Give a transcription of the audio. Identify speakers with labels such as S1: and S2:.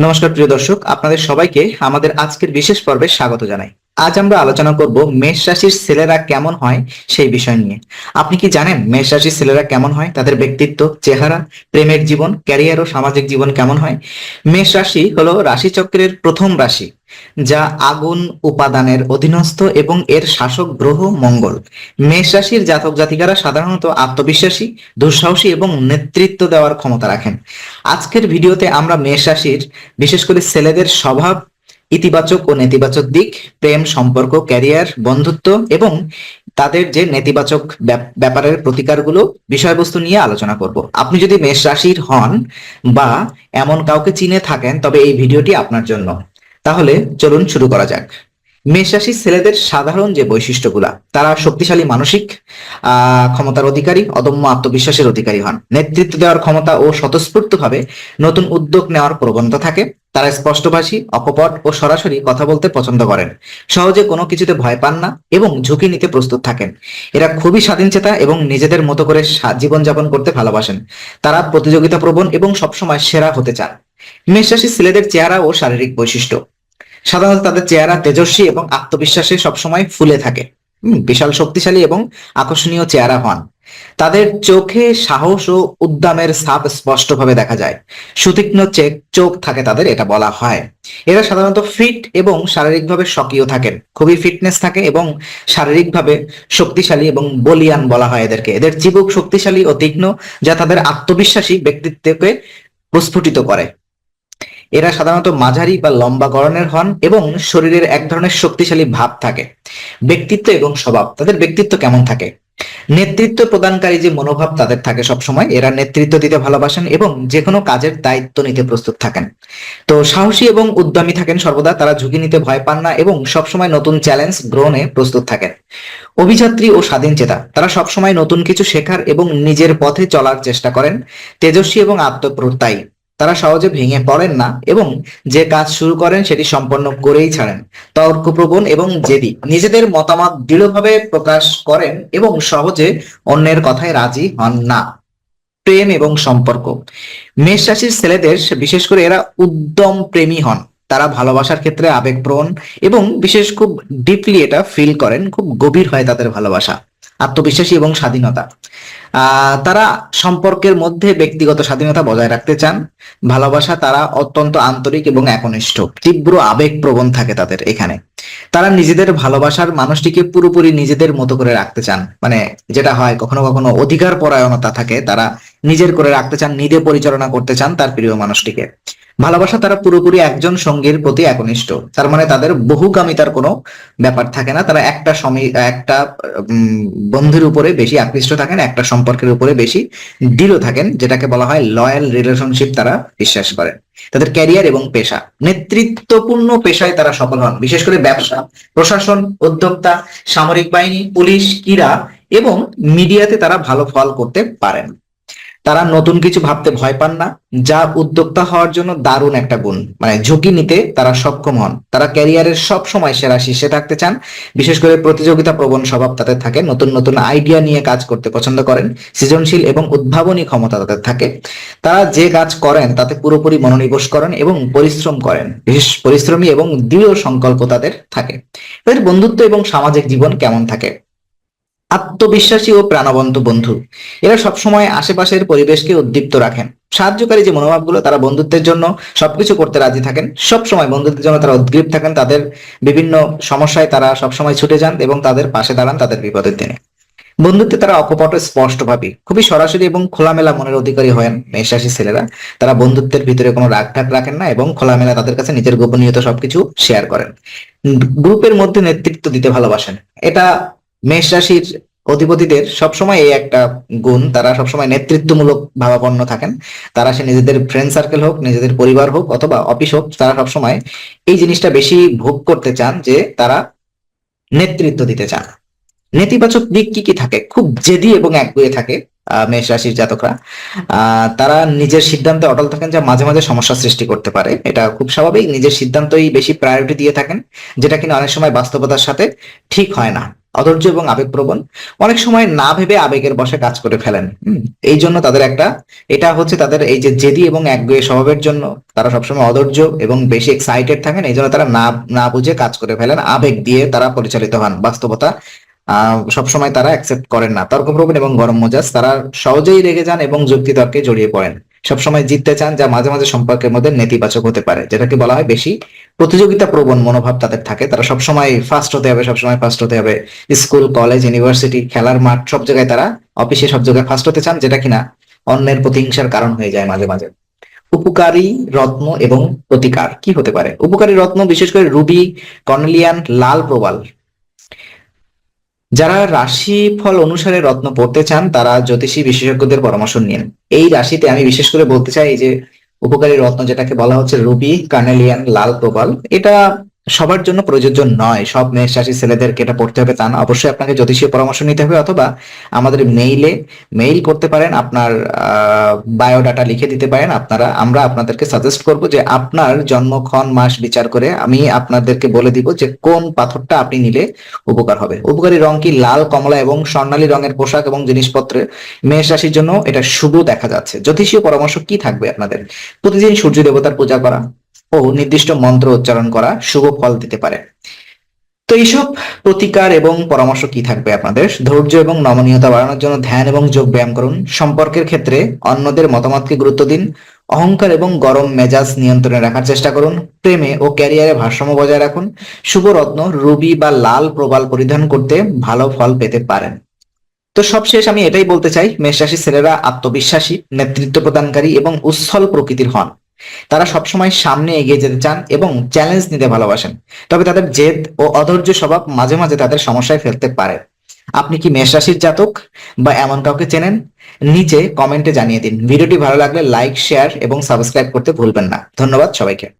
S1: নমস্কার, প্রিয় দর্শক। আপনাদের সবাইকে আমাদের আজকের বিশেষ পর্বে স্বাগত জানাই। আজ আমরা আলোচনা করব মেষ রাশির ছেলেরা কেমন হয় সেই বিষয় নিয়ে। আপনি কি জানেন মেষ রাশির ছেলেরা কেমন হয়? তাদের ব্যক্তিত্ব, চেহারা, প্রেমের জীবন, ক্যারিয়ার ও সামাজিক জীবন কেমন হয়? মেষ রাশি হলো রাশিচক্রের প্রথম রাশি। যা আগুন উপাদানের অধীনস্থ এবং এর শাসক গ্রহ মঙ্গল। মেষ রাশির জাতক জাতিকারা সাধারণত আত্মবিশ্বাসী, দুঃসাহসী এবং নেতৃত্ব দেওয়ার ক্ষমতা রাখেন। আজকের ভিডিওতে আমরা মেষ রাশির, বিশেষ করে ছেলেদের স্বভাব, ইতিবাচক ও নেতিবাচক দিক, প্রেম সম্পর্ক, ক্যারিয়ার, বন্ধুত্ব এবং তাদের যে নেতিবাচক ব্যাপ- ব্যাপারের প্রতিকারগুলো, বিষয়বস্তু নিয়ে আলোচনা করব। আপনি যদি মেষ রাশির হন বা এমন কাউকে চিনে থাকেন, তবে এই ভিডিওটি আপনার জন্য। তাহলে চলুন শুরু করা যাক। মেষ রাশির ছেলেদের সাধারণ যে বৈশিষ্ট্যগুলা, তারা শক্তিশালী মানসিক ক্ষমতার অধিকারী, অদম্য আত্মবিশ্বাসের অধিকারী হন। নেতৃত্ব দেওয়ার ক্ষমতা ও স্বতঃস্ফূর্তভাবে নতুন উদ্যোগ নেওয়ার প্রবণতা থাকে। তারা স্পষ্টভাষী, অকপট ও সরাসরি কথা বলতে পছন্দ করেন। সহজে কোনো কিছুতে ভয় পান না এবং ঝুঁকি নিতে প্রস্তুত থাকেন। এরা খুবই স্বাধীনচেতা এবং নিজেদের মতো করে জীবনযাপন করতে ভালোবাসেন। তারা প্রতিযোগিতা প্রবণ এবং সবসময় সেরা হতে চান। মেষ রাশির ছেলেদের চেহারা ও শারীরিক বৈশিষ্ট্য সাধারণত তাদের চেহারা তেজস্বী এবং আত্মবিশ্বাসে সবসময় ফুলে থাকে। বিশাল শক্তিশালী এবং আকর্ষণীয় চেহারা হন। তাদের চোখে সাহস ও উদ্দামের ছাপ স্পষ্টভাবে দেখা যায়। সুতীক্ষ্ণ চেক চোখ থাকে তাদের, এটা বলা হয়। এরা সাধারণত ফিট এবং শারীরিকভাবে সক্রিয় থাকেন। খুবই ফিটনেস থাকে এবং শারীরিকভাবে শক্তিশালী এবং বলিয়ান বলা হয় এদেরকে। এদের চিবুক শক্তিশালী ও তীক্ষ্ণ, যা তাদের আত্মবিশ্বাসী ব্যক্তিত্বকে প্রস্ফুটিত করে। এরা সাধারণত মাঝারি বা লম্বা গড়নের হন এবং শরীরের এক ধরনের শক্তিশালী ভাব থাকে। ব্যক্তিত্ব এবং স্বভাব, তাদের ব্যক্তিত্ব কেমন থাকে? নেতৃত্ব প্রদানকারী যে মনোভাব তাদের থাকে সবসময়, এরা নেতৃত্ব দিতে ভালোবাসেন এবং যে কোনো কাজের দায়িত্ব নিতে প্রস্তুত থাকেন। তো সাহসী এবং উদ্যমী থাকেন সর্বদা, তারা ঝুঁকি নিতে ভয় পান না এবং সবসময় নতুন চ্যালেঞ্জ গ্রহণে প্রস্তুত থাকেন। অভিযাত্রী ও স্বাধীন চেতা, তারা সবসময় নতুন কিছু শেখার এবং নিজের পথে চলার চেষ্টা করেন। তেজস্বী এবং আত্মপ্রত্যয়ী। সহজে ভেঙে পড়েন না এবং যে কাজ শুরু করেন সেটি সম্পন্ন করেই ছাড়েন। তর্কপ্রবণ এবং জেদি। নিজেদের মতামত দৃঢ়ভাবে প্রকাশ করেন এবং সহজে অন্যের কথায় রাজি হন না। প্রেম এবং সম্পর্ক। মেষ রাশির ছেলেদের, বিশেষ করে এরা উদ্যম প্রেমী হন। তারা ভালোবাসার ক্ষেত্রে আবেগপ্রবণ এবং বিশেষ খুব ডিপলি এটা ফিল করেন। খুব গভীর হয় তাদের ভালোবাসা, আত্মবিশ্বাসী এবং স্বাধীনতা। তারা সম্পর্কের মধ্যে ব্যক্তিগত স্বাধীনতা বজায় রাখতে চান। ভালোবাসা তারা অত্যন্ত আন্তরিক এবং একনিষ্ঠ। তীব্র আবেগ প্রবণ থাকে তাদের এখানে। তারা নিজেদের ভালোবাসার মানুষটিকে পুরোপুরি নিজেদের মতো করে রাখতে চান। মানে যেটা হয়, কখনো কখনো অধিকার পরায়ণতা থাকে। তারা নিজের করে রাখতে চান, নিজে পরিচালনা করতে চান তার প্রিয় মানুষটিকে। ভালোবাসা তারা পুরোপুরি একজন সঙ্গীর প্রতি একনিষ্ঠ। তার মানে তাদের বহুগামিতার কোনো ব্যাপার থাকে না। তারা একটা সমী একটা বন্ধুর উপরে বেশি আকৃষ্ট থাকেন, একটা সম্পর্কের উপরে বেশি দৃঢ় থাকেন, যেটাকে বলা হয় লয়াল রিলেশনশিপ তারা বিশ্বাস করেন। তাদের ক্যারিয়ার এবং পেশা, নেতৃত্বপূর্ণ পেশায় তারা সফল হন। বিশেষ করে ব্যবসা, প্রশাসন, উদ্যোক্তা, সামরিক বাহিনী, পুলিশ, ক্রীড়া এবং মিডিয়াতে তারা ভালো ফল করতে পারেন। তারা নতুন কিছু ভাবতে ভয় পান না। যা উদ্যোক্তা হওয়ার জন্য দারুণ একটা গুণ। মানে ঝুঁকি নিতে তারা সক্ষম হন। তারা ক্যারিয়ারের সব সময় সেরা শীর্ষে থাকতে চান। বিশেষ করে প্রতিযোগিতা প্রবণ স্বভাব তাদের থাকে। নতুন নতুন আইডিয়া নিয়ে কাজ করতে পছন্দ করেন। সৃজনশীল এবং উদ্ভাবনী ক্ষমতা তাদের থাকে। তারা যে কাজ করেন, তাতে পুরোপুরি মনোনিবেশ করেন এবং পরিশ্রম করেন। বিশেষ পরিশ্রমী এবং দৃঢ় সংকল্প তাদের থাকে। তাদের বন্ধুত্ব এবং সামাজিক জীবন কেমন থাকে? আত্মবিশ্বাসী ও প্রাণবন্ত বন্ধু। এরা সবসময় আশেপাশের পরিবেশকে উদ্দীপ্ত রাখেন। সাহায্যকারী যে মনোভাবগুলো তারা বন্ধুত্বের জন্য সবকিছু করতে রাজি থাকেন সব সময় বন্ধুত্বের জন্য তারা উদ্গ্রীব থাকেন, তাদের বিভিন্ন সমস্যায় তারা সবসময় ছুটে যান এবং তাদের পাশে দাঁড়ান তাদের বিপদের দিনে। বন্ধুত্বে তারা অকপট, স্পষ্টভাবী। খুবই সরাসরি এবং খোলামেলা মনের অধিকারী হন মেষরাশি ছেলেরা। তারা বন্ধুত্বের ভিতরে কোনো রাগ ঢাক রাখেন না এবং খোলামেলা তাদের কাছে নিজের গোপনীয়তা সবকিছু শেয়ার করেন। গ্রুপের মধ্যে নেতৃত্ব দিতে ভালোবাসেন। এটা মেষ রাশির অধিপতিদের সবসময় এই একটা গুণ, তারা সবসময় নেতৃত্বমূলক ভাবাপন্ন থাকেন। তারা সে নিজেদের ফ্রেন্ড সার্কেল হোক, নিজেদের পরিবার হোক অথবা অফিস হোক, তারা সবসময় এই জিনিসটা বেশি ভোগ করতে চান যে তারা নেতৃত্ব দিতে চান। নেতিবাচক দিক কি কি থাকে? খুব জেদি এবং একগুয়ে থাকে মেষ রাশির জাতকরা। তারা নিজের সিদ্ধান্তে অটল থাকেন যা মাঝে মাঝে সমস্যা সৃষ্টি করতে পারে। এটা খুব স্বাভাবিক, নিজের সিদ্ধান্তই বেশি প্রায়োরিটি দিয়ে থাকেন, যেটা কিনা অনেক সময় বাস্তবতার সাথে ঠিক হয় না। অধৈর্য এবং আবেগপ্রবণ। অনেক সময় না ভেবে আবেগের বশে কাজ করে ফেলেন। এই জন্য তাদের একটা, এটা হচ্ছে তাদের এই যে জেদি এবং একগুয়ে স্বভাবের জন্য তারা সবসময় অধৈর্য এবং বেশি এক্সাইটেড থাকেন, এই জন্য তারা না না বুঝে কাজ করে ফেলেন। আবেগ দিয়ে তারা পরিচালিত হন। বাস্তবতা সবসময় তারা অ্যাকসেপ্ট করেন না। তর্কপ্রবণ এবং গরম মেজাজ তারা সহজেই রেগে যান এবং যুক্তি তর্কে জড়িয়ে পড়েন। সবসময় জিততে চান, যা মাঝে মাঝে সম্পর্কের মধ্যে নেতিবাচক হতে পারে, যেটাকে বলা হয় বেশি প্রতিযোগিতা প্রবণ মনোভাব তাদের থাকে। তারা সবসময় ফার্স্ট হতে হবে, সবসময় ফার্স্ট হতে হবে। স্কুল কলেজ ইউনিভার্সিটি খেলার মাঠ, সব জায়গায় তারা অফিসে সব জায়গায় ফার্স্ট হতে চান, যেটা কিনা অন্যের প্রতিহিংসার কারণ হয়ে যায় মাঝে মাঝে। উপকারী রত্ন এবং প্রতিকার কি হতে পারে? উপকারী রত্ন বিশেষ করে রুবি, কর্নেলিয়ান, লাল প্রবাল। যারা রাশি ফল অনুসারে রত্ন পড়তে চান, তারা জ্যোতিষী বিশেষজ্ঞদের পরামর্শ নিন। এই রাশিতে আমি বিশেষ করে বলতে চাই যে উপকারী রত্ন যেটাকে বলা হচ্ছে রুবি কার্নেলিয়ান লাল প্রবাল এটা সবার জন্য প্রযোজ্য নয়। সব মেষ রাশি ছেলেদেরকে এটা পড়তে হবে তা না। অবশ্যই আপনাকে জ্যোতিষীয় পরামর্শ নিতে হবে অথবা আমাদের মেইলে মেইল করতে পারেন, আপনার বায়োডাটা লিখে দিতে পারেন। আপনারা, আমরা আপনাদেরকে সাজেস্ট করব যে আপনার জন্মক্ষণ মাস বিচার করে আমি আপনাদেরকে বলে দিব যে কোন পাথরটা আপনি নিলে উপকার হবে। উপকারী রং কি? লাল, কমলা এবং স্বর্ণালী রঙের পোশাক এবং জিনিসপত্রে মেষ রাশির জন্য এটা শুভ দেখা যাচ্ছে। জ্যোতিষীয় পরামর্শ কি থাকবে আপনাদের? প্রতিদিন সূর্য দেবতার পূজা করা ও নির্দিষ্ট মন্ত্র উচ্চারণ করা শুভ ফল দিতে পারে। তো এইসব প্রতিকার এবং পরামর্শ কি থাকবে আপনাদের? ধৈর্য এবং নমনীয়তা বাড়ানোর জন্য ধ্যান এবং যোগ ব্যায়াম করুন। সম্পর্কের ক্ষেত্রে অন্যদের মতামতকে গুরুত্ব দিন। অহংকার এবং গরম মেজাজ নিয়ন্ত্রণে রাখার চেষ্টা করুন। প্রেমে ও ক্যারিয়ারে ভারসাম্য বজায় রাখুন। শুভ রত্ন, রুবি বা লাল প্রবাল পরিধান করতে ভালো ফল পেতে পারেন। তো সবশেষ আমি এটাই বলতে চাই মেষ রাশির ছেলেরা আত্মবিশ্বাসী, নেতৃত্ব প্রদানকারী এবং উচ্ছল প্রকৃতির হন। তারা সবসময় সামনে এগিয়ে যেতে চান এবং চ্যালেঞ্জ নিতে ভালোবাসেন। তবে তাদের জেদ ও অধৈর্য স্বভাব মাঝে মাঝে তাদের সমস্যায় ফেলতে পারে। আপনি কি মেষ রাশির জাতক বা এমন কাউকে চেনেন? নিচে কমেন্টে জানিয়ে দিন। ভিডিওটি ভালো লাগলে লাইক শেয়ার এবং সাবস্ক্রাইব করতে ভুলবেন না। ধন্যবাদ সবাইকে।